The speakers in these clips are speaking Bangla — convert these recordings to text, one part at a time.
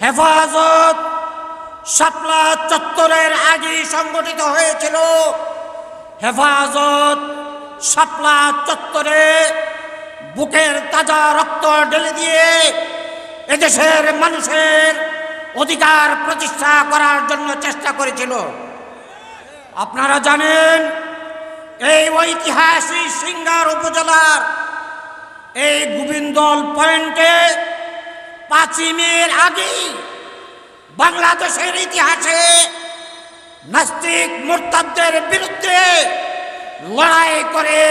হেফাজত। শাপলা চত্বরের আগে সংগঠিত হয়েছিল। হেফাজত শাপলা চত্বরে বুকের তাজা রক্ত ঢেলে দিয়ে এদেশের মানুষের অধিকার প্রতিষ্ঠা করার জন্য চেষ্টা করেছিল। আপনারা জানেন, এই ঐতিহাসিক সিঙ্গার উপজেলার এই গোবিন্দল পয়েন্টে পাঁচই মের আগেই বাংলাদেশের ইতিহাসে নাস্তিক মোরতাদের বিরুদ্ধে লড়াই করে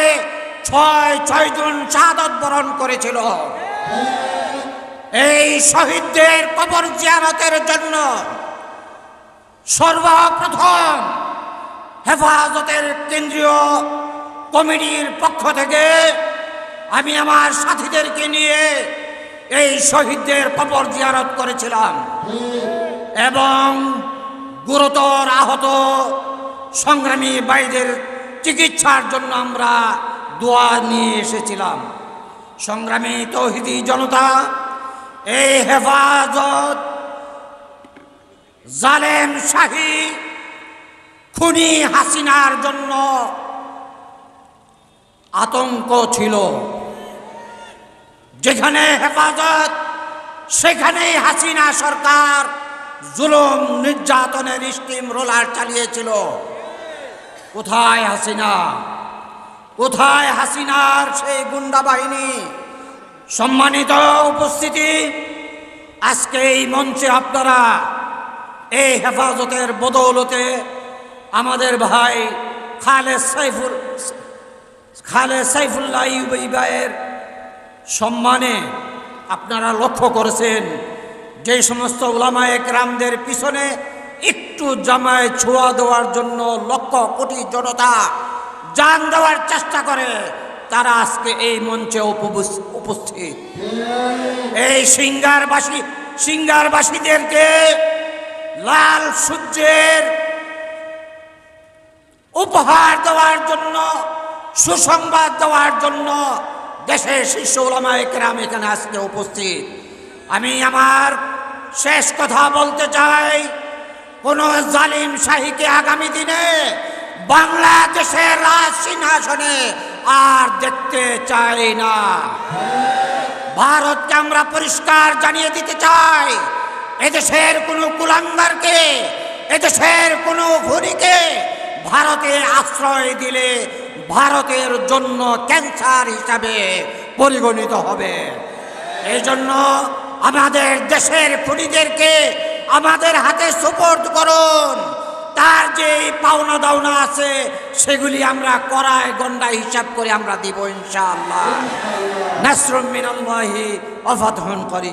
ছয় ছয় জন শাহাদত বরণ করেছিল। এই শহীদদের কবর জিয়ারতের জন্য সর্বপ্রথম হেফাজতের কেন্দ্রীয় কমিটির পক্ষ থেকে আমি আমার সাথীদেরকে নিয়ে এই শহীদদের কবর জিয়ারত করেছিলাম। এবং গুরুতর আহত সংগ্রামী ভাইদের চিকিৎসার জন্য আমরা দোয়া নিয়ে এসেছিলাম। সংগ্রামী তৌহিদি জনতা, এই হেফাজত জালেম শাহী খুনি হাসিনার জন্য আতঙ্ক ছিল। যেখানে হেফাজত, সেখানেই হাসিনা সরকার জুলুম নির্যাতনের স্টিম রোলার চালিয়েছিল। কোথায় হাসিনা? কোথায় হাসিনার সেই গুন্ডা বাহিনী? সম্মানিত উপস্থিতি আজকে এই মঞ্চে আপনারা এই হেফাজতের বদৌলতে আমাদের ভাই খালেদ সাইফুল খালেদ সাইফুল্লাহ ইউবই ভাইয়ের সম্মানে আপনারা লক্ষ্য করেছেন, যে সমস্ত ওলামায়ে রামদের পিছনে একটু জামায় ছোঁয়া দেওয়ার জন্য লক্ষ কোটি জনতা জান দেওয়ার চেষ্টা করে, তারা আজকে এই মঞ্চে উপস্থিত। এই সিঙ্গারবাসী, সিঙ্গারবাসীদেরকে লাল সূর্যের উপহার দেওয়ার জন্য, সুসংবাদ দেওয়ার জন্য দেশের শীর্ষ ওলামায়ে কেরাম এখানে আজকে উপস্থিত। আমি আমার শেষ কথা বলতে চাই, কোন জালিম শাহীকে আগামী দিনে বাংলাদেশের রাজ সিংহাসনে আর দেখতে চাই না। ভারতকে আমরা পরিষ্কার জানিয়ে দিতে চাই, এদেশের কোনো কুলাঙ্গারকে, এদেশের কোনো ঘুরিকে ভারতে আশ্রয় দিলে ভারতের জন্য ক্যান্সার হিসাবে পরিগণিত হবে। এই জন্য আমাদের দেশের খুনিদেরকে আমাদের হাতে সুপোর্ট করুন। তার যে পাওনা দাওনা আছে, সেগুলি আমরা করায় গন্ডা হিসাব করে আমরা দিব ইনশাআল্লাহ। নাসরুম মিনাল্লাহি অফাতহন করি।